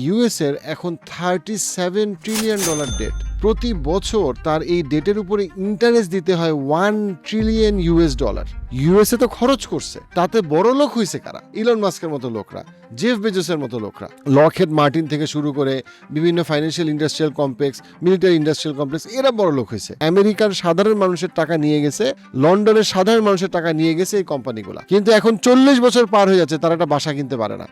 US এর এখন thirty seven trillion dollar debt প্রতি বছর তার এই ডেটের উপরে ইন্টারেস্ট দিতে হয় one trillion US dollar USA তো খরচ করছে তাতে বড় লোক হয়েছে কারা? ইলন মাস্কের মতো লোকরা জেফ বেজোসের মতো লোকরা। লকহেড মার্টিন থেকে শুরু করে বিভিন্ন financial industrial complex military industrial complex এরা বড় লোক হয়েছে আমেরিকার সাধারণ মানুষের টাকা নিয়ে গেছে লন্ডনের সাধারণ মানুষের টাকা নিয়ে গেছে এই কোম্পানিগুলা কিন্তু এখন চল্লিশ বছর পার হয়ে যাচ্ছে তারা একটা বাসা কিনতে পারে না.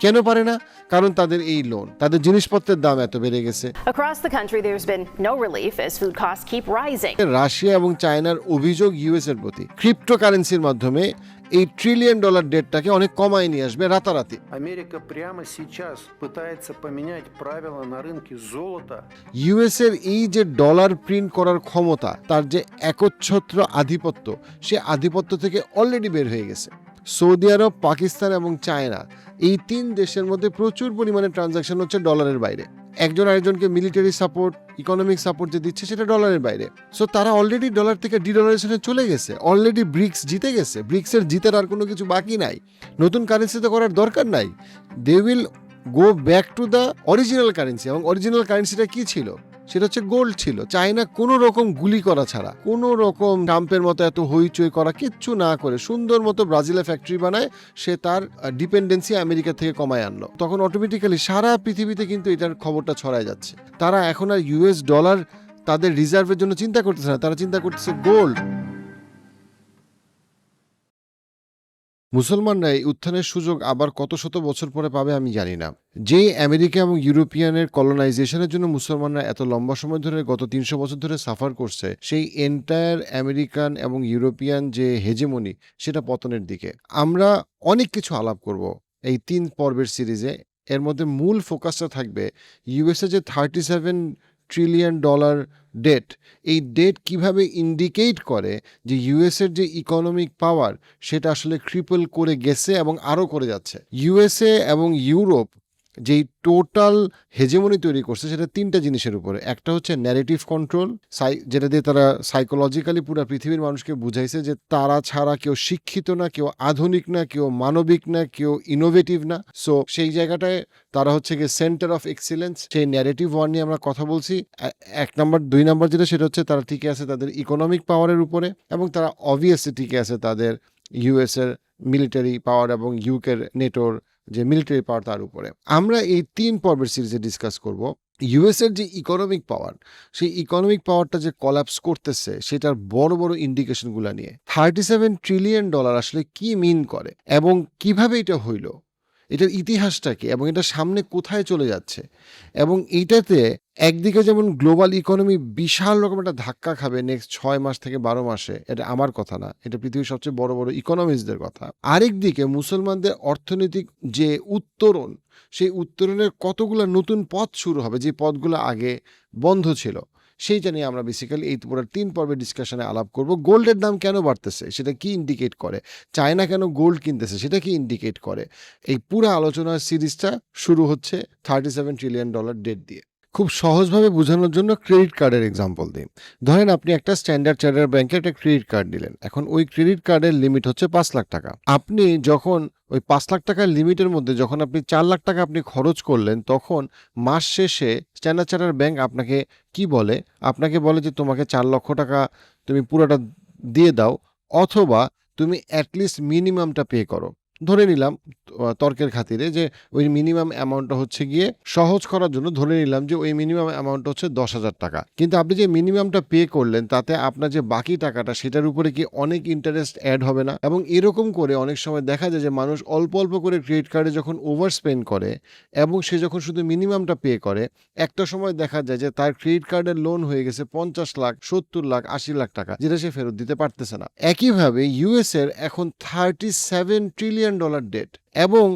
কেন পারে না? কারণ তাদের এই লোন তাদের জিনিসপত্রের দাম এত বেড়ে গেছে Across the country, there's been no relief as food costs keep rising. Russia এবং চায়নার অভিযোগ ইউএস এর প্রতি ক্রিপ্টোকারেন্সির মাধ্যমে এই ট্রিলিয়ন ডলার ডেটটাকে অনেক কমায় নিয়ে আসবে রাতারাতি Америка прямо сейчас пытается поменять правила на рынке золота ইউএস এর এই যে ডলার প্রিন্ট করার ক্ষমতা তার যে একচ্ছত্র আধিপত্য সে আধিপত্য থেকে অলরেডি বের হয়ে গেছে সৌদি আরব, পাকিস্তান এবং চায়না এই তিন দেশের মধ্যে প্রচুর পরিমাণে ট্রানজাকশন হচ্ছে ডলারের বাইরে। একজন আরেকজনকে মিলিটারি সাপোর্ট ইকোনমিক সাপোর্ট যে দিচ্ছে সেটা ডলারের বাইরে। সো তারা অলরেডি ডলার থেকে ডিডলারেশনে চলে গেছে। অলরেডি ব্রিক্স জিতে গেছে। ব্রিক্সের জিতার আর কোনো কিছু বাকি নাই। নতুন কারেন্সিতে করার দরকার নাই। They will go back to the original currency এবং অরিজিনাল কারেন্সিটা কি ছিল? সেটা হচ্ছে গোল্ড ছিল। চায়না কোনো রকম গুলি করা ছাড়া কোনো রকম ট্রাম্পের মতো এত হইচই করা, কিচ্ছু না করে সুন্দর মতো ব্রাজিলে ফ্যাক্টরি বানায়, সে তার ডিপেন্ডেন্সি আমেরিকা থেকে কমায় আনলো। তখন অটোমেটিক্যালি সারা পৃথিবীতে কিন্তু এটার খবরটা ছড়ায় যাচ্ছে। তারা এখন আর ইউএস ডলার তাদের রিজার্ভের জন্য চিন্তা করতেছে না, তারা চিন্তা করতেছে গোল্ড মুসলমানরা এই উত্থানের সুযোগ আবার কত শত বছর পরে পাবে আমি জানি না। যেই আমেরিকা এবং ইউরোপিয়ানের কলোনাইজেশনের জন্য মুসলমানরা এত লম্বা সময় ধরে গত তিনশো বছর ধরে সাফার করছে, সেই এন্টায়ার আমেরিকান এবং ইউরোপিয়ান যে হেজেমনি সেটা পতনের দিকে। আমরা অনেক কিছু আলাপ করব এই তিন পর্বের সিরিজে। এর মধ্যে মূল ফোকাসটা থাকবে ইউএসএ যে thirty seven trillion dollar debt এই ডেট কীভাবে ইন্ডিকেট করে যে ইউএসের যে ইকোনমিক পাওয়ার সেটা আসলে ক্রিপল করে গেছে এবং আরও করে যাচ্ছে? ইউএসএ এবং ইউরোপ যেই টোটাল হেজেমনি তৈরি করছে সেটা তিনটা জিনিসের উপরে। একটা হচ্ছে ন্যারেটিভ কন্ট্রোল সাই যেটা দিয়ে তারা সাইকোলজিক্যালি পুরো পৃথিবীর মানুষকে বুঝাইছে যে তারা ছাড়া কেউ শিক্ষিত না, কেউ আধুনিক না, কেউ মানবিক না, কেউ ইনোভেটিভ না। সো সেই জায়গাটায় তারা হচ্ছে গিয়ে সেন্টার অফ এক্সিলেন্স সেই ন্যারেটিভ ওয়ান নিয়ে আমরা কথা বলছি। এক নম্বর, দুই নম্বর যেটা, সেটা হচ্ছে তারা টিকে আছে তাদের ইকোনমিক পাওয়ারের উপরে এবং তারা অবভিয়াসলি টিকে আছে তাদের ইউএস এর মিলিটারি পাওয়ার এবং ইউকের নেটোর যে মিলিটারি পাওয়ার তার উপরে। আমরা এই তিন পর্বের সিরিজে ডিসকাস করব। ইউএসের যে ইকোনমিক পাওয়ার সেই ইকোনমিক পাওয়ারটা যে কলাপস করতেছে, সেটার বড় বড় ইন্ডিকেশনগুলো নিয়ে। থার্টি সেভেন ট্রিলিয়ন ডলার আসলে কি মিন করে এবং কীভাবে এটা হইল? এটার ইতিহাসটা কি এবং এটা সামনে কোথায় চলে যাচ্ছে? এবং এইটাতে একদিকে যেমন গ্লোবাল ইকোনমি বিশাল রকম একটা ধাক্কা খাবে নেক্সট ছয় মাস থেকে বারো মাসে, এটা আমার কথা না, এটা পৃথিবীর সবচেয়ে বড় বড় ইকোনমিস্টদের কথা। আরেক দিকে মুসলমানদের অর্থনৈতিক যে উত্তরণ, সেই উত্তরণের কতগুলো নতুন পথ শুরু হবে, যে পথগুলো আগে বন্ধ ছিল সেইটা নিয়ে আমরা বেসিক্যালি এই পুরো তিন পর্বে ডিসকাশনে আলাপ করব। গোল্ডের দাম কেন বাড়তেছে? সেটা কি ইন্ডিকেট করে? চায়না কেন গোল্ড কিনতেছে? সেটা কি ইন্ডিকেট করে? এই পুরো আলোচনার সিরিজটা শুরু হচ্ছে thirty seven trillion dollar debt দিয়ে। খুব সহজভাবে বোঝানোর জন্য ক্রেডিট কার্ডের এক্সাম্পল দিই ধরেন আপনি একটা স্ট্যান্ডার্ড চার্টার ব্যাংকে একটা ক্রেডিট কার্ড নিলেন। এখন ওই ক্রেডিট কার্ডের লিমিট হচ্ছে পাঁচ লাখ টাকা। আপনি যখন ওই পাঁচ লাখ টাকার লিমিটের মধ্যে যখন আপনি চার লাখ টাকা আপনি খরচ করলেন, তখন মাস শেষে স্ট্যান্ডার্ড চার্টার ব্যাংক আপনাকে কি বলে? আপনাকে বলে যে তোমাকে চার লক্ষ টাকা তুমি পুরোটা দিয়ে দাও, অথবা তুমি অ্যাটলিস্ট মিনিমামটা পে করো। ধরে নিলাম তর্কের খাতিরে যে ওই মিনিমাম অ্যামাউন্টটা হচ্ছে গিয়ে সহজ করার জন্য ধরে নিলাম যে ওই মিনিমাম অ্যামাউন্ট হচ্ছে দশ হাজার টাকা। কিন্তু আপনি যে মিনিমামটা পে করলেন, তাতে আপনার যে বাকি টাকাটা, সেটার উপরে কি অনেক ইন্টারেস্ট অ্যাড হবে না? এবং এরকম করে অনেক সময় দেখা যায় যে মানুষ অল্প অল্প করে ক্রেডিট কার্ডে যখন ওভার স্পেন্ড করে এবং সে যখন শুধু মিনিমামটা পে করে, একটা সময় দেখা যায় যে তার ক্রেডিট কার্ডের লোন হয়ে গেছে পঞ্চাশ লাখ, সত্তর লাখ, আশি লাখ টাকা, যেটা সে ফেরত দিতে পারতেছে না। একইভাবে ইউএস এর এখন thirty seven trillion dollar debt এবং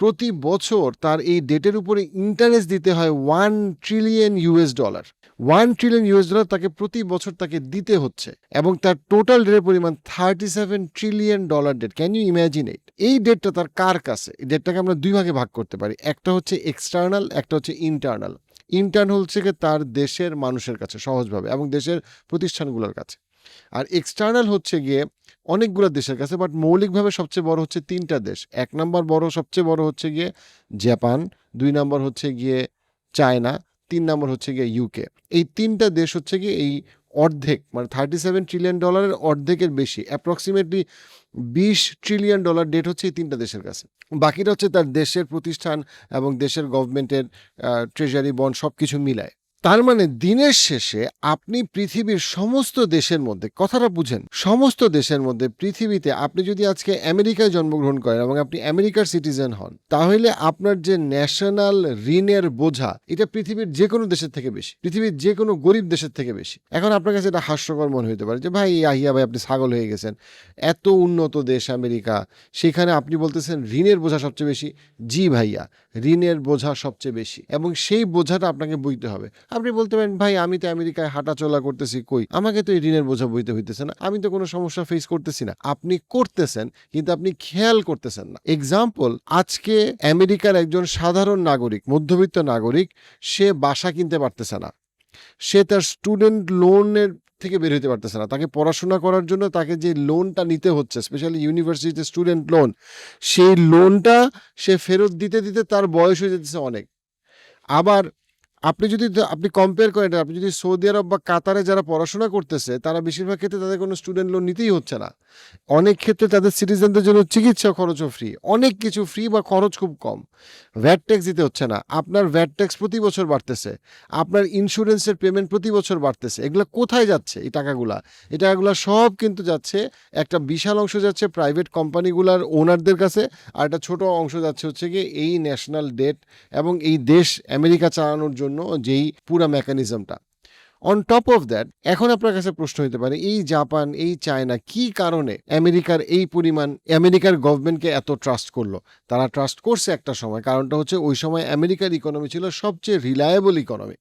প্রতি বছর তার এই ডেটের উপরে ইন্টারেস্ট দিতে হয় one trillion US dollar one trillion US dollar তাকে প্রতি বছর তাকে দিতে হচ্ছে এবং তার টোটাল ডেটের পরিমাণ thirty seven trillion dollar debt can you imagine it এই ডেটটা তার কার কাছে? এই ডেটটাকে আমরা দুই ভাগে ভাগ করতে পারি। একটা হচ্ছে এক্সটার্নাল একটা হচ্ছে ইন্টারনাল ইন্টার্ন হচ্ছে গিয়ে তার দেশের মানুষের কাছে সহজভাবে এবং দেশের প্রতিষ্ঠানগুলোর কাছে। আর এক্সটার্নাল হচ্ছে গিয়ে অনেকগুলো দেশের কাছে বাট মৌলিকভাবে সবচেয়ে বড় হচ্ছে তিনটা দেশ। এক নম্বর বড়, সবচেয়ে বড় হচ্ছে গিয়ে জাপান, দুই নম্বর হচ্ছে গিয়ে চায়না, তিন নম্বর হচ্ছে গিয়ে ইউকে এই তিনটা দেশ হচ্ছে গিয়ে এই অর্ধেক মানে থার্টি সেভেন ট্রিলিয়ন ডলারের অর্ধেকের বেশি অ্যাপ্রক্সিমেটলি বিশ ট্রিলিয়ন ডলার ডেট হচ্ছে এই তিনটা দেশের কাছে। বাকিটা হচ্ছে তার দেশের প্রতিষ্ঠান এবং দেশের গভর্নমেন্টের ট্রেজারি বন্ড সব কিছু মিলায়। তার মানে দিনের শেষে আপনি পৃথিবীর সমস্ত দেশের মধ্যে, কথাটা বুঝেন, সমস্ত দেশের মধ্যে, পৃথিবীতে আপনি যদি আজকে আমেরিকায় জন্মগ্রহণ করেন এবং আপনি আমেরিকার সিটিজেন হন, তাহলে আপনার যে ন্যাশনাল ঋণের বোঝা, এটা পৃথিবীর যে কোনো দেশের থেকে বেশি, পৃথিবীর যে কোনো গরিব দেশের থেকে বেশি। এখন আপনার কাছে এটা হাস্যকর মনে হতে পারে যে, ভাই আহিয়া ভাই, আপনি ছাগল হয়ে গেছেন। এত উন্নত দেশ আমেরিকা, সেখানে আপনি বলতেছেন ঋণের বোঝা সবচেয়ে বেশি। জি ভাইয়া, ঋণের বোঝা সবচেয়ে বেশি এবং সেই বোঝাটা আপনাকে বুঝতে হবে। আপনি বলতে পারেন, ভাই, আমি তো আমেরিকায় হাঁটাচলা করতেছি, কই? আমাকে তো এই ঋণের বোঝা বইতে হইতেছে না। আমি তো কোনো সমস্যা ফেস করতেছি না। আপনি করতেছেন, কিন্তু আপনি খেয়াল করতেছেন না। এক্সাম্পল আজকে আমেরিকার একজন সাধারণ নাগরিক, মধ্যবিত্ত নাগরিক, সে বাসা কিনতে পারতেছে না। সে তার স্টুডেন্ট লোনের থেকে বের হতে পারতেছে না। তাকে পড়াশোনা করার জন্য তাকে যে লোনটা নিতে হচ্ছে স্পেশালি ইউনিভার্সিটিতে স্টুডেন্ট লোন সেই লোনটা সে ফেরত দিতে দিতে তার বয়স হয়ে যেতেছে অনেক। আবার আপনি যদি আপনি কম্পেয়ার করেন, আপনি যদি সৌদি আরব বা কাতারে যারা পড়াশোনা করতেছে, তারা বেশিরভাগ ক্ষেত্রে তাদের কোনো স্টুডেন্ট লোন নিতেই হচ্ছে না। অনেক ক্ষেত্রে তাদের সিটিজেনদের জন্য চিকিৎসা খরচও ফ্রি অনেক কিছু ফ্রি বা খরচ খুব কম। ভ্যাট ট্যাক্স দিতে হচ্ছে না। আপনার ভ্যাট ট্যাক্স প্রতি বছর বাড়তেছে। আপনার ইন্স্যুরেন্সের পেমেন্ট প্রতি বছর বাড়তেছে। এগুলো কোথায় যাচ্ছে এই টাকাগুলা? এই টাকাগুলা সব কিন্তু যাচ্ছে, একটা বিশাল অংশ যাচ্ছে প্রাইভেট কোম্পানিগুলার ওনারদের কাছে, আর একটা ছোট অংশ যাচ্ছে হচ্ছে গিয়ে এই ন্যাশনাল ডেট এবং এই দেশ আমেরিকা চালানোর জন্য যেই পুরা মেকানিজমটা অন টপ অফ দ্যাট এখন আপনার কাছে প্রশ্ন হতে পারে, এই জাপান, এই চায়না কি কারণে আমেরিকার এই পরিমাণ, আমেরিকার গভর্নমেন্টকে এত ট্রাস্ট করল? তারা ট্রাস্ট করছে একটা সময়, কারণটা হচ্ছে ওই সময় আমেরিকার ইকোনমি ছিল সবচেয়ে রিলায়েবল ইকোনমি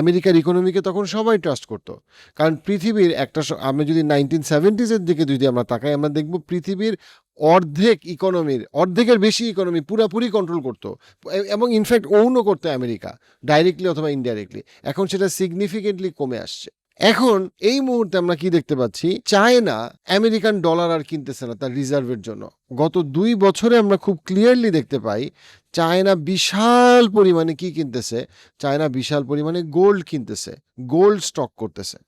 আমেরিকার ইকোনমিকে তখন সবাই ট্রাস্ট করতো। কারণ পৃথিবীর একটা আমরা যদি নাইনটিন সেভেন্টিজের দিকে যদি আমরা তাকাই, আমরা দেখব পৃথিবীর অর্ধেক ইকোনমির অর্ধেকের বেশি ইকোনমি পুরাপুরি কন্ট্রোল করতো। এবং ইনফ্যাক্ট ওনও করতো আমেরিকা ডাইরেক্টলি অথবা ইনডাইরেক্টলি এখন সেটা সিগনিফিকেন্টলি কমে আসছে। এখন এই মুহূর্তে আমরা কি দেখতে পাচ্ছি? চায়না আমেরিকান ডলার আর কিনতেছে না তার রিজার্ভের জন্য। গত দুই বছরে আমরা খুব ক্লিয়ারলি দেখতে পাই, চায়না বিশাল পরিমাণে কি কিনতেছে? চায়না বিশাল পরিমাণে গোল্ড কিনতেছে গোল্ড স্টক করতেছে।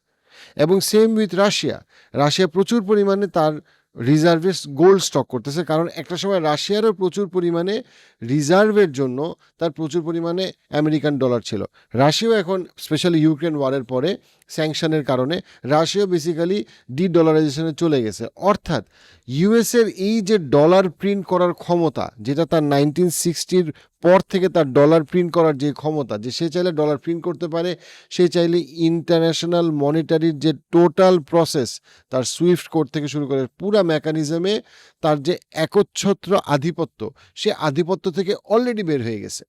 এবং সেম উইথ রাশিয়া। রাশিয়া প্রচুর পরিমাণে তার রিজার্ভে গোল্ড স্টক করতেছে। কারণ একটা সময় রাশিয়ারও প্রচুর পরিমাণে রিজার্ভের জন্য তার প্রচুর পরিমাণে আমেরিকান ডলার ছিল। রাশিয়াও এখন স্পেশালি ইউক্রেন ওয়ারের পরে স্যাংশনের কারণে রাশিয়া বেসিক্যালি ডি ডলারাইজেশনে চলে গেছে। অর্থাৎ ইউএসের এই যে ডলার প্রিন্ট করার ক্ষমতা, যেটা তার নাইনটিন সিক্সটির পর থেকে তার ডলার প্রিন্ট করার যে ক্ষমতা, যে সে চাইলে ডলার প্রিন্ট করতে পারে, সে চাইলে ইন্টারন্যাশনাল মনিটারির যে টোটাল প্রসেস তার সুইফট কোড থেকে শুরু করে পুরা মেকানিজমে তার যে একচ্ছত্র আধিপত্য, সে আধিপত্য থেকে অলরেডি বের হয়ে গেছে।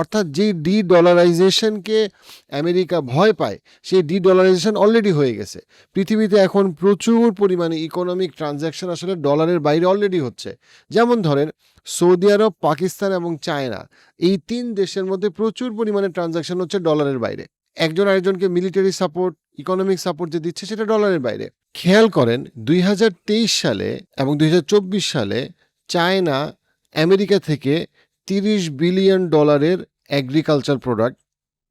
অর্থাৎ যেই ডি ডলারাইজেশনকে আমেরিকা ভয় পায়, সেই ডি ডলারাইজেশন অলরেডি হয়ে গেছে। পৃথিবীতে এখন প্রচুর পরিমাণে ইকোনমিক ট্রানজ্যাকশন আসলে ডলারের বাইরে অলরেডি হচ্ছে। যেমন ধরেন, সৌদি আরব, পাকিস্তান এবং চায়না, এই তিন দেশের মধ্যে প্রচুর পরিমাণে ট্রানজ্যাকশন হচ্ছে ডলারের বাইরে। একজন আরেকজনকে মিলিটারি সাপোর্ট ইকোনমিক সাপোর্ট যে দিচ্ছে, সেটা ডলারের বাইরে। খেয়াল করেন, দুই হাজার তেইশ সালে এবং দুই হাজার চব্বিশ সালে চায়না আমেরিকা থেকে তিরিশ বিলিয়ন ডলারের এগ্রিকালচার প্রোডাক্ট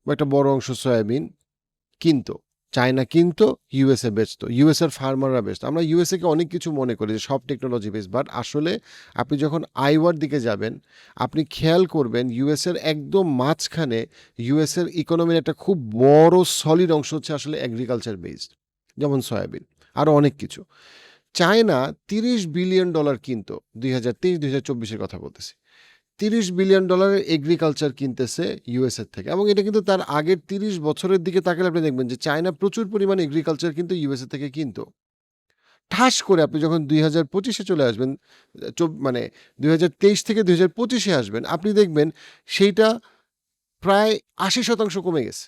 বা একটা বড় অংশ সয়াবিন কিনতো। চায়না কিনতো ইউএসএ বেচতো। ইউএসএর ফার্মাররা বেচতো। আমরা ইউএসএকে অনেক কিছু মনে করি যে সব টেকনোলজি বেস বাট আসলে আপনি যখন আইওয়ার দিকে যাবেন, আপনি খেয়াল করবেন ইউএসএর একদম মাঝখানে ইউএসএর ইকোনমির একটা খুব বড় সলিড অংশ হচ্ছে আসলে এগ্রিকালচার বেসড যেমন সয়াবিন আরও অনেক কিছু। চায়না তিরিশ বিলিয়ন ডলার কিনতো, দুই হাজার তেইশ, দুই হাজার চব্বিশের কথা বলতেছি। তিরিশ বিলিয়ন ডলারের এগ্রিকালচার কিনতেছে ইউএসএর থেকে। এবং এটা কিন্তু তার আগের তিরিশ বছরের দিকে তাকালে আপনি দেখবেন যে চায়না প্রচুর পরিমাণে এগ্রিকালচার কিন্তু ইউএসএ থেকে কিনতো। ঠাস করে আপনি যখন দুই হাজার পঁচিশে চলে আসবেন মানে দুই হাজার তেইশ থেকে দুই হাজার পঁচিশে আসবেন, আপনি দেখবেন সেইটা প্রায় আশি শতাংশ কমে গেছে।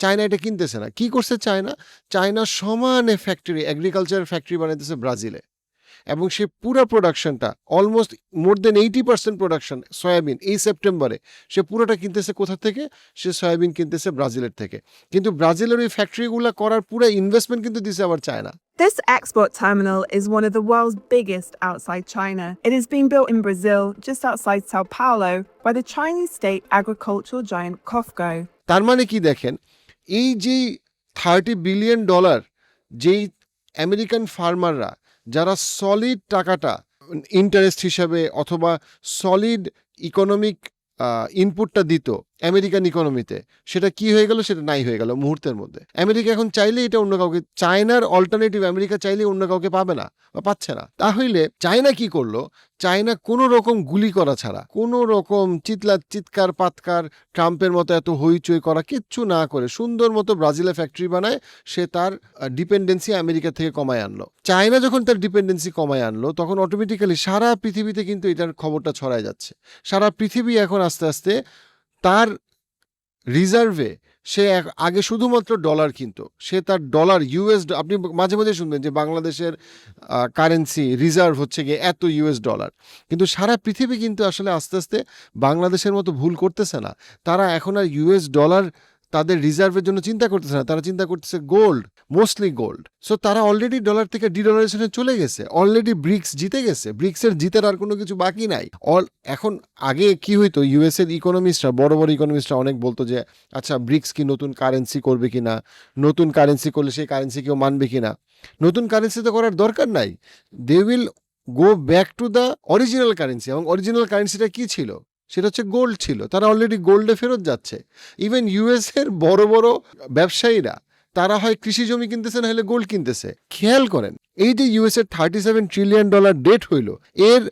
চায়না এটা কিনতেছে না। কি করছে চায়না চায়না সমানে ফ্যাক্টরি এগ্রিকালচার ফ্যাক্টরি বানাইতেছে ব্রাজিলে এবং সে পুরো প্রোডাকশনটা almost more than eighty percent production soybean এই সেপ্টেম্বরে সে পুরোটা কিনতেছে কোথা থেকে? সে সয়াবিন কিনতেছে ব্রাজিলের থেকে। কিন্তু ব্রাজিলের ওই ফ্যাক্টরিগুলো করার পুরো ইনভেস্টমেন্ট কিন্তু দিছে আবার China This export terminal is one of the world's biggest outside China. It is being built in Brazil, just outside Sao Paulo, by the Chinese state agricultural giant COFCO. তার মানে কি দেখেন? এই যে থার্টি বিলিয়ন ডলার যেই American ফার্মাররা যারা solid টাকাটা ইন্টারেস্ট হিসাবে অথবা সলিড ইকোনমিক ইনপুটটা দিত আমেরিকান ইকোনমিতে সেটা কি হয়ে গেল, সেটা নাই হয়ে গেল মুহূর্তের মধ্যে। আমেরিকা এখন চাইলে এটা অন্য কাউকে, চায়নার অল্টারনেটিভ আমেরিকা চাইলে অন্য কাউকে পাবে না বা পাচ্ছে না। তাহলে চায়না কি করল? চায়না কোনো রকম গুলি করা ছাড়া, কোনো রকম চিৎলা চিৎকার পাতকার ট্রাম্পের মতো এত হইচই করা কিচ্ছু না করে সুন্দর মতো ব্রাজিলে ফ্যাক্টরি বানায়, সে তার ডিপেন্ডেন্সি আমেরিকা থেকে কমায় আনলো। চায়না যখন তার ডিপেন্ডেন্সি কমায় আনলো, তখন অটোমেটিক্যালি সারা পৃথিবীতে কিন্তু এটার খবরটা ছড়ায় যাচ্ছে। সারা পৃথিবী এখন আস্তে আস্তে তার রিজার্ভে সে আগে শুধুমাত্র ডলার কিনতো, সে তার ডলার ইউএস আপনি মাঝে মাঝে শুনবেন যে বাংলাদেশের কারেন্সি রিজার্ভ হচ্ছে গিয়ে এত ইউএস ডলার কিন্তু সারা পৃথিবী কিন্তু আসলে আস্তে আস্তে বাংলাদেশের মতো ভুল করতেছে না। তারা এখন আর ইউএস ডলার তাদের রিজার্ভের জন্য চিন্তা করতেছে না। তারা চিন্তা করতেছে গোল্ড মোস্টলি গোল্ড সো তারা অলরেডি ডলার থেকে ডিডলারেশনে চলে গেছে। অলরেডি ব্রিক্স জিতে গেছে। ব্রিক্সের জিতের আর কোনো কিছু বাকি নাই। অল এখন আগে কি হইতো? ইউএস এর ইকোনমিস্টরা বড় বড় ইকোনমিস্টরা অনেক বলতো যে আচ্ছা ব্রিক্স কি নতুন কারেন্সি করবে কিনা? নতুন কারেন্সি করলে সেই কারেন্সি কেউ মানবে কিনা? নতুন কারেন্সি তো করার দরকার নাই। They will go back to the original currency এবং অরিজিনাল কারেন্সিটা কি ছিল? সেটা হচ্ছে গোল্ড ছিল। তারা অলরেডি গোল্ডে ফেরত যাচ্ছে। ইভেন ইউএসের বড় বড় ব্যবসায়ীরা তারা হয় কৃষি জমি কিনতেছে না হলে গোল্ড কিনতেছে। খেয়াল করেন, এই যে ইউএস এর thirty seven trillion dollar debt হইল, এর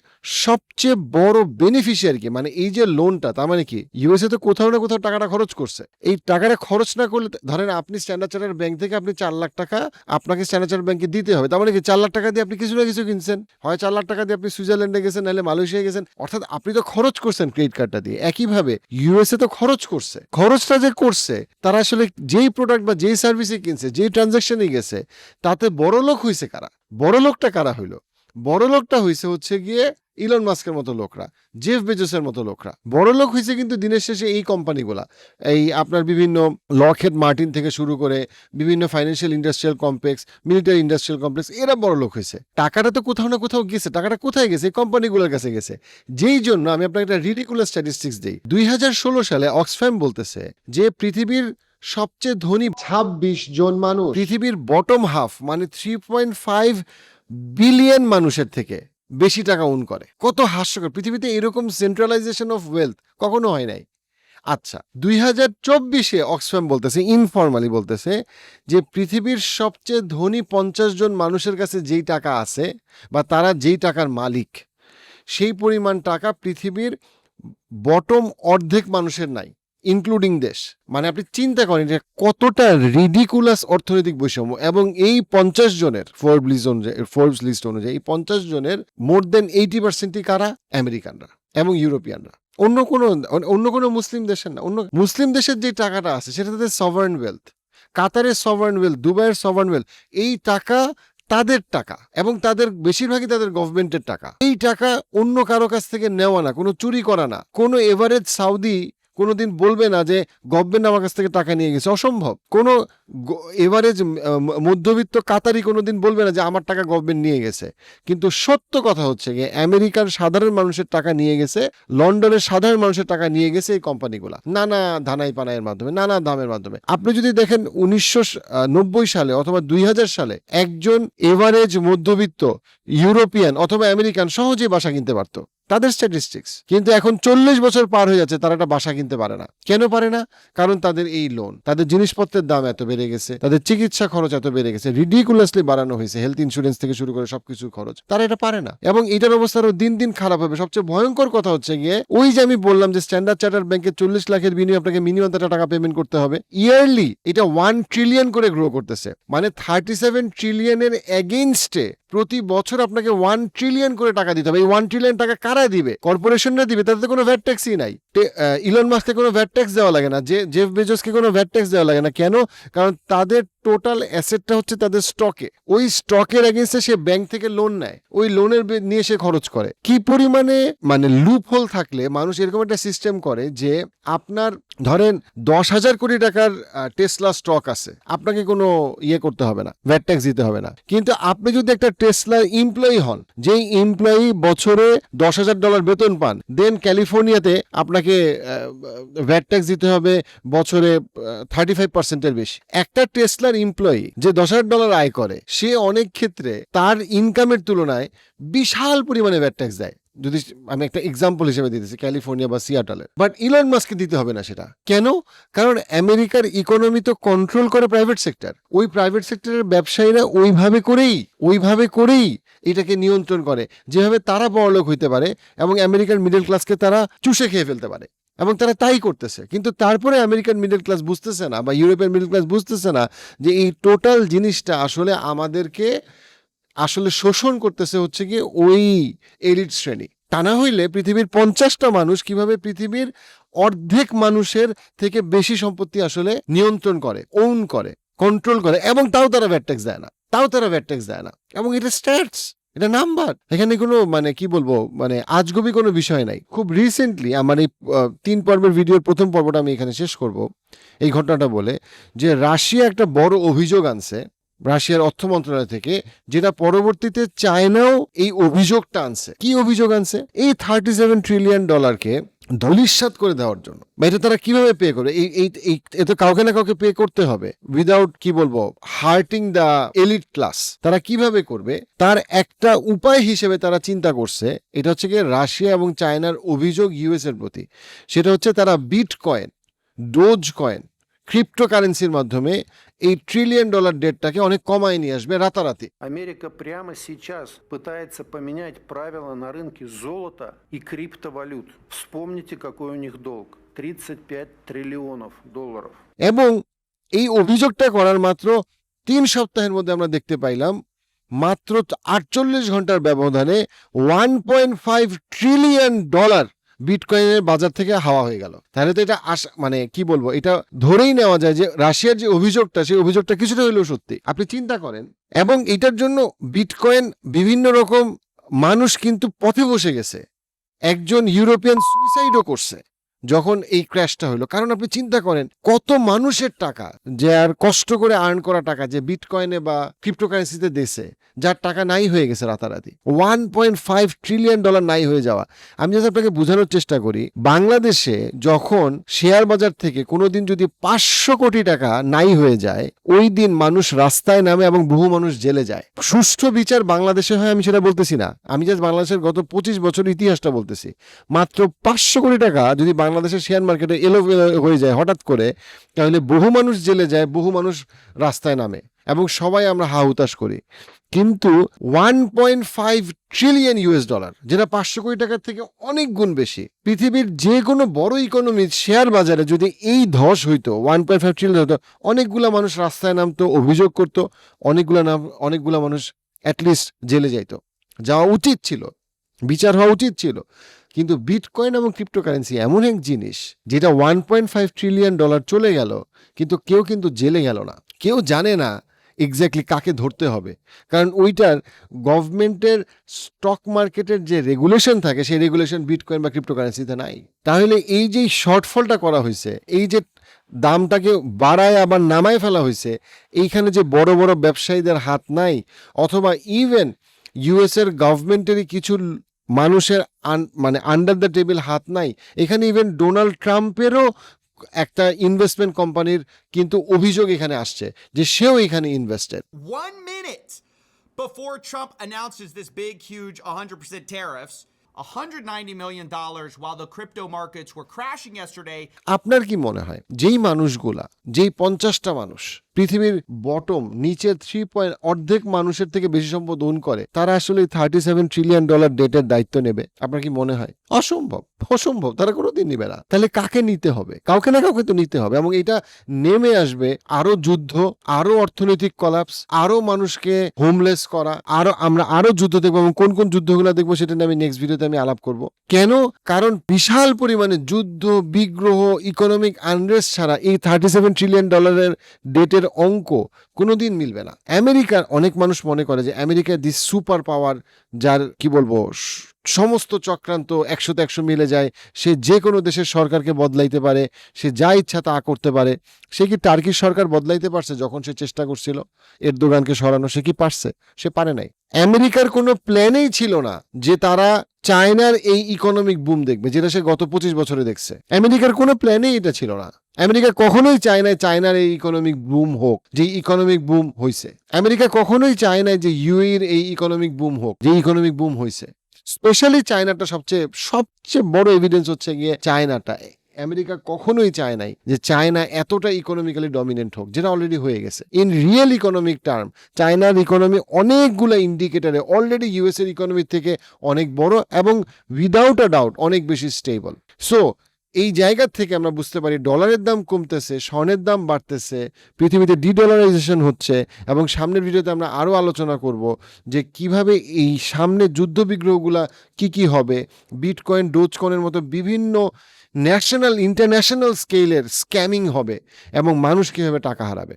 সবচেয়ে বড় বেনিফিশিয়ারি কি মানে এই যে লোনটা তার মানে কি ইউএসএ তো কোথাও না কোথাও টাকাটা খরচ করছে। এই টাকাটা খরচ না করলে, ধরেন আপনি স্ট্যান্ডার্ড চার্টার ব্যাংক থেকে আপনি চার লাখ টাকা আপনাকে স্ট্যান্ডার্ড ব্যাংকে দিতে হবে, তার মানে কি, চার লাখ টাকা দিয়ে আপনি কিছু না কিছু কিনছেন। হয় চার লাখ টাকা দিয়ে আপনি সুইজারল্যান্ডে গেছেন, নাহলে মালয়েশিয়া গেছেন, অর্থাৎ আপনি তো খরচ করছেন ক্রেডিট কার্ডটা দিয়ে। একইভাবে ইউএসএ তো খরচ করছে। খরচটা যে করছে, তারা আসলে যেই প্রোডাক্ট বা যেই সার্ভিসে কিনছে, যেই ট্রানজাকশনে গেছে, তাতে বড় লোক হয়েছে কারা? বড় লোকটা কারা হইল? বড় লোকটা হয়েছে হচ্ছে গিয়ে ইলন মাস্কের মতো লোকরা জেফ বেজোসের মতো লোকরা। বড় লোক হয়েছে কিন্তু দিনের শেষে এই কোম্পানিগুলা এই আপনার বিভিন্ন লকহেড মার্টিন থেকে শুরু করে বিভিন্ন financial industrial complex military industrial complex এরা বড় লোক হয়েছে টাকাটা তো কোথাও না কোথাও গেছে, টাকাটা কোথায় গেছে? এই কোম্পানিগুলোর কাছে গেছে। যেই জন্য আমি আপনাকে একটা রিডিকুলার স্ট্যাটিস্টিক্স দিই। দুই হাজার ষোলো সালে অক্সফ্যাম বলতেছে যে পৃথিবীর সবচেয়ে ধনী ছাব্বিশ জন মানুষ। পৃথিবীর বটম হাফ মানে থ্রি পয়েন্ট ফাইভ বিলিয়ন মানুষের থেকে বেশি টাকা উন করে। কত হাস্যকর, পৃথিবীতে এরকম সেন্ট্রালাইজেশন অফ ওয়েলথ কখনো হয় নাই। আচ্ছা দুই হাজার চব্বিশে অক্সফ্যাম বলতেছে ইনফর্মালি বলতেছে যে পৃথিবীর সবচেয়ে ধনী পঞ্চাশ জন মানুষের কাছে যেই টাকা আছে বা তারা যেই টাকার মালিক, সেই পরিমাণ টাকা পৃথিবীর বটম অর্ধেক মানুষের নাই। ইনক্লুডিং দেশ মানে আপনি চিন্তা করেন যে কতটা রিডিকুলাস অর্থনৈতিক বৈষম্য এবং এই পঞ্চাশ জনের ফোর্ব লিস্ট অনুযায়ী ফোর্বস লিস্ট অনুযায়ী পঞ্চাশ জনের মোর দেন এইটি পার্সেন্টই কারা? আমেরিকানরা এবং ইউরোপিয়ানরা। অন্য কোনো অন্য কোনো মুসলিম দেশের না। অন্য মুসলিম দেশের যে টাকাটা আছে সেটা তাদের সভারেন ওয়েলথ কাতারের সভারেন ওয়েলথ দুবাইয়ের সভারেন ওয়েলথ এই টাকা তাদের টাকা এবং তাদের, বেশিরভাগই তাদের গভর্নমেন্টের টাকা। এই টাকা অন্য কারও কাছ থেকে নেওয়া না, কোনো চুরি করা না। কোনো এভারেজ সাউদি কোনোদিন বলবে না যে গভর্নমেন্ট আমার কাছ থেকে টাকা নিয়ে গেছে। অসম্ভব। কোনো এভারেজ মধ্যবিত্ত কাতারি কোনোদিন বলবে না যে আমার টাকা গভর্নমেন্ট নিয়ে গেছে। কিন্তু সত্য কথা হচ্ছে গিয়ে আমেরিকার সাধারণ মানুষের টাকা নিয়ে গেছে, লন্ডনের সাধারণ মানুষের টাকা নিয়ে গেছে এই কোম্পানিগুলা নানা ধানাই পানাইয়ের মাধ্যমে, নানা দামের মাধ্যমে। আপনি যদি দেখেন উনিশশো নব্বই সালে অথবা দুই হাজার সালে একজন এভারেজ মধ্যবিত্ত ইউরোপিয়ান অথবা আমেরিকান সহজেই বাসা কিনতে পারতো। তাদের স্ট্যাটিস্টিক্স কিন্তু এখন চল্লিশ বছর পার হয়ে যাচ্ছে, তারা একটা বাসা কিনতে পারে না। কেন পারে না? কারণ তাদের এই লোন তাদের জিনিসপত্রের দাম এত বেড়ে গেছে, তাদের চিকিৎসা খরচ এত বেড়ে গেছে রিডিকুলাসলি বাড়ানো হয়েছে হেলথ ইন্স্যুরেন্স থেকে শুরু করে সবকিছু খরচ। তারা এটা পারে না। এবং এটার অবস্থা আরও দিন দিন খারাপ হবে। সবচেয়ে ভয়ঙ্কর কথা হচ্ছে গিয়ে, ওই যে আমি বললাম যে স্ট্যান্ডার্ড চার্টার ব্যাংকে চল্লিশ লাখের বিনিয়োগ আপনাকে মিনিমাম একটা টাকা পেমেন্ট করতে হবে। ইয়ারলি এটা ওয়ান ট্রিলিয়ন করে গ্রো করতেছে। মানে থার্টি সেভেন ট্রিলিয়নের এগেইনস্টে প্রতি বছর আপনাকে ওয়ান ট্রিলিয়ন করে টাকা দিতে হবে। এই ওয়ান ট্রিলিয়ন টাকা কারা দিবে? কর্পোরেশনরা দিবে, তাতে কোনো ভ্যাট ট্যাক্সই নাই। ইলন মাস্ককে কোনো ভ্যাট ট্যাক্স দেওয়া লাগে না। যে জেফ বেজোসকে কোনো ভ্যাট ট্যাক্স দেওয়া লাগে না। কেন? কারণ তাদের টোটাল অ্যাসেটটা হচ্ছে তাদের স্টকে ওই স্টকের এগেনস্টে সে ব্যাংক থেকে লোন নেয়। ওই লোনের নিয়ে সে খরচ করে। কি পরিমাণে মানে লুপ হোল থাকলে মানুষ এরকম একটা সিস্টেম করে যে, আপনার ধরেন দশ হাজার কোটি টাকার টেসলা স্টক আছে। আপনাকে কোনো ইয়ে করতে হবে না। ভ্যাট ট্যাক্স দিতে হবে না। কিন্তু আপনি যদি একটা টেসলা এমপ্লয়ি হন, যেই এমপ্লয়ি বছরে দশ হাজার ডলার বেতন পান। দেন ক্যালিফোর্নিয়াতে আপনাকে ভ্যাট ট্যাক্স দিতে হবে বছরে থার্টি ফাইভ পার্সেন্টের বেশি। একটা টেসলার এমপ্লয়ি যে দশ হাজার ডলার আয় করে, সে অনেক ক্ষেত্রে তার ইনকামের তুলনায় বিশাল পরিমাণে ভ্যাট ট্যাক্স দেয়। যদি আমি একটা এক্সাম্পল হিসেবে দিতেছি ক্যালিফোর্নিয়া বা সিয়াটালের বাট ইলন মাস্ককে দিতে হবে না সেটা। কেন? কারণ আমেরিকার ইকোনমি তো কন্ট্রোল করে প্রাইভেট সেক্টর ওই প্রাইভেট সেক্টরের ব্যবসায়ীরা ওইভাবে করেই ওইভাবে করেই এটাকে নিয়ন্ত্রণ করে। যেভাবে তারা বড়লোক হইতে পারে এবং আমেরিকার মিডল ক্লাসকে তারা চুষে খেয়ে ফেলতে পারে। এবং তারা তাই করতেছে। কিন্তু তারপরে আমেরিকান মিডল ক্লাস বুঝতেছে না বা ইউরোপিয়ান মিডল ক্লাস বুঝতেছে না যে এই টোটাল জিনিসটা আসলে আমাদেরকে আসলে শোষণ করতেছে হচ্ছে কি ওই এলিট শ্রেণি। তা না হইলে পৃথিবীর পঞ্চাশটা মানুষ কীভাবে পৃথিবীর অর্ধেক মানুষের থেকে বেশি সম্পত্তি আসলে নিয়ন্ত্রণ করে ওন করে কন্ট্রোল করে, এবং তাও তারা ভ্যাট ট্যাক্স দেয় না। তাও তারা ভ্যাট ট্যাক্স দেয় না। এবং এটা স্ট্যাটস এটা নাম্বার এখানে কোনো মানে কি বলব মানে আজগবি কোনো বিষয় নাই। খুব রিসেন্টলি আমার এই তিন পর্বের ভিডিওর প্রথম পর্বটা আমি এখানে শেষ করব। এই ঘটনাটা বলে যে রাশিয়া একটা বড় অভিযোগ আনছে রাশিয়ার অর্থ মন্ত্রণালয় থেকে, যেটা পরবর্তীতে চায়নাও এই অভিযোগটা আনছে। কি অভিযোগ আনছে? এই থার্টি সেভেন ট্রিলিয়ন ডলারকে ধলিস্বাত করে দেওয়ার জন্য। বা এটা তারা কীভাবে পে করবে? এই এই এই, এ কাউকে না কাউকে পে করতে হবে। উইদাউট কি বলব হার্টিং দ্য এলিট ক্লাস তারা কীভাবে করবে? তার একটা উপায় হিসেবে তারা চিন্তা করছে, এটা হচ্ছে গিয়ে রাশিয়া এবং চায়নার অভিযোগ ইউএস এর প্রতি। সেটা হচ্ছে তারা বিট কয়েন ডোজ কয়েন ক্রিপ্টোকারেন্সির মাধ্যমে এই ট্রিলিয়ন ডলার ডেটটাকে অনেক কমায় নিয়ে আসবে রাতারাতি Америка прямо сейчас пытается поменять правила на рынке золота и криптовалют. Вспомните, какой у них долг. 35 триллионов долларов. এবং এই অভিযোগটা করার মাত্র তিন সপ্তাহের মধ্যে আমরা দেখতে পাইলাম মাত্র আটচল্লিশ ঘন্টার ব্যবধানে one point five trillion dollar বিটকয়েনের বাজার থেকে হাওয়া হয়ে গেল। তাহলে তো এটা আশা মানে কি বলব, এটা ধরেই নেওয়া যায় যে রাশিয়ার যে অভিযোগটা, সেই অভিযোগটা কিছুটা হইলেও সত্যি। আপনি চিন্তা করেন, এবং এটার জন্য বিটকয়েন বিভিন্ন রকম মানুষ কিন্তু পথে বসে গেছে। একজন ইউরোপিয়ান সুইসাইডও করছে। যখন এই ক্র্যাশটা হলো কারণ আপনি চিন্তা করেন, কত মানুষের টাকা যে আর কষ্ট করে আর্ন করা টাকা যে বিটকয়েনে বা ক্রিপ্টোকারেন্সিতে দেশে যার টাকা নাই হয়ে গেছে রাতারাতি। One point five trillion dollar নাই হয়ে যাওয়া। আমি যদি আপনাকে বোঝানোর চেষ্টা করি, বাংলাদেশে যখন শেয়ার বাজার থেকে কোনোদিন যদি পাঁচশো কোটি টাকা নাই হয়ে যায়, ওই দিন মানুষ রাস্তায় নামে এবং বহু মানুষ জেলে যায়। সুষ্ঠু বিচার বাংলাদেশে হয়, আমি সেটা বলতেছি না। আমি জাস্ট বাংলাদেশের গত পঁচিশ বছর ইতিহাসটা বলতেছি। মাত্র পাঁচশো কোটি টাকা যদি বাংলাদেশের শেয়ার মার্কেটে এলো হয়ে যায় হঠাৎ করে, তাহলে বহু মানুষ জেলে যায়, বহু মানুষ রাস্তায় নামে এবং সবাই আমরা হা হুতাশ করি। কিন্তু one point five trillion US dollar যেটা পাঁচশো কোটি টাকার থেকে অনেক গুণ বেশি, পৃথিবীর যে কোনো বড় ইকোনমি শেয়ার বাজারে যদি এই ধস হইতো ওয়ান পয়েন্ট ফাইভ ট্রিলিয়ন হতো অনেকগুলা মানুষ রাস্তায় নামতো, অভিযোগ করতো, অনেকগুলা নাম, অনেকগুলা মানুষ অ্যাটলিস্ট জেলে যাইতো। যাওয়া উচিত ছিল, বিচার হওয়া উচিত ছিল। কিন্তু বিটকয়েন এবং ক্রিপ্টোকারেন্সি এমন এক জিনিস যেটা one point five trillion dollar চলে গেল, কিন্তু কেউ কিন্তু জেলে গেল না। কেউ জানে না এক্স্যাক্টলি কাকে ধরতে হবে। কারণ ওইটার গভর্নমেন্টের স্টক মার্কেটের যে রেগুলেশন থাকে, সেই রেগুলেশন বিটকয়েন বা ক্রিপ্টোকারেন্সিতে নাই। তাহলে এই যে শর্টফলটা করা হয়েছে, এই যে দামটাকে বাড়ায় আবার নামায় ফেলা হয়েছে, এইখানে যে বড় বড় ব্যবসায়ীদের হাত নাই, অথবা ইভেন ইউএসের গভর্নমেন্টেরই কিছু মানুষের মানে আন্ডার দ্য টেবিল হাত নাই। এখানে ইভেন ডোনাল্ড ট্রাম্পেরও একটা ইনভেস্টমেন্ট কোম্পানির কিন্তু অভিযোগ এখানে আসছে যে সেও এখানে invested one minute before Trump announces this big, huge 100% tariffs, $190 million while the crypto markets were crashing yesterday. আপনার কি মনে হয়? যেই মানুষগুলা যেই পঞ্চাশটা মানুষ পৃথিবীর বটম নিচে থ্রি পয়েন্ট অর্ধেক মানুষের থেকে বেশি সম্পদ ওন করে, তারা আসলে থার্টি সেভেন ট্রিলিয়ন ডলার ডেটের দায়িত্ব নেবে। আপনার কি মনে হয়? অসম্ভব অসম্ভব, তারা কোনোদিন নিবে না। তাহলে কাকে নিতে হবে? কাউকে না কাউকে তো নিতে হবে, এবং এটা নেমে আসবে আরও যুদ্ধ, আরও অর্থনৈতিক কলাপস আরও মানুষকে হোমলেস করা, আরও আমরা আরও যুদ্ধ দেখব, এবং কোন কোন যুদ্ধগুলো দেখব সেটা নিয়ে আমি নেক্সট ভিডিওতে আমি আলাপ করব। কেন? কারণ বিশাল পরিমাণে যুদ্ধ, বিগ্রহ ইকোনমিক আনরেস্ট ছাড়া এই থার্টি সেভেন ট্রিলিয়ন ডলারের ডেটের অঙ্ক কোনোদিন মিলবে না। আমেরিকার অনেক মানুষ মনে করে যে আমেরিকা দিস সুপার পাওয়ার যার, কি বলব সমস্ত চক্রান্ত একশোতে একশো মিলে যায়। সে যে কোনো দেশের সরকারকে বদলাইতে পারে, সে যা ইচ্ছা তা করতে পারে। সে কি টার্কির সরকার বদলাইতে পারছে যখন সে চেষ্টা করছিল? এর দোকানকে সরানো সে কি পারছে? সে পারে নাই। আমেরিকার কোনো প্ল্যানেই ছিল না যে তারা চায়নার এই ইকোনমিক বুম দেখবে, যেটা সে গত পঁচিশ বছরে দেখছে। আমেরিকার কোনো প্ল্যানেই এটা ছিল না। আমেরিকা কখনোই চায় না চায়নার এই ইকোনমিক বুম হোক, যে ইকোনমিক বুম হয়েছে আমেরিকা কখনোই চায় না যে ইউএর এই ইকোনমিক বুম হোক, যে ইকোনমিক বুম হয়েছে স্পেশালি চায়নাটা সবচেয়ে সবচেয়ে বড় এভিডেন্স হচ্ছে গিয়ে চায়নাটা। আমেরিকা কখনোই চায় নাই যে চায়না এতটা ইকোনমিক্যালি ডমিনেন্ট হোক, যেটা অলরেডি হয়ে গেছে। ইন রিয়েল ইকোনমিক টার্ম চায়নার ইকোনমি অনেকগুলো ইন্ডিকেটারে অলরেডি ইউএস এর ইকোনমির থেকে অনেক বড় এবং উইদাউট আ ডাউট অনেক বেশি স্টেবল সো এই জায়গার থেকে আমরা বুঝতে পারি ডলারের দাম কমতেছে, স্বর্ণের দাম বাড়তেছে, পৃথিবীতে ডিডলারাইজেশন হচ্ছে এবং সামনের ভিডিওতে আমরা আরও আলোচনা করব যে কীভাবে এই সামনে যুদ্ধ বিগ্রহগুলা কি কি হবে। বিটকয়েন ডোজকয়েনের মতো বিভিন্ন ন্যাশনাল ইন্টারন্যাশনাল স্কেলের স্ক্যামিং হবে এবং মানুষ কীভাবে টাকা হারাবে।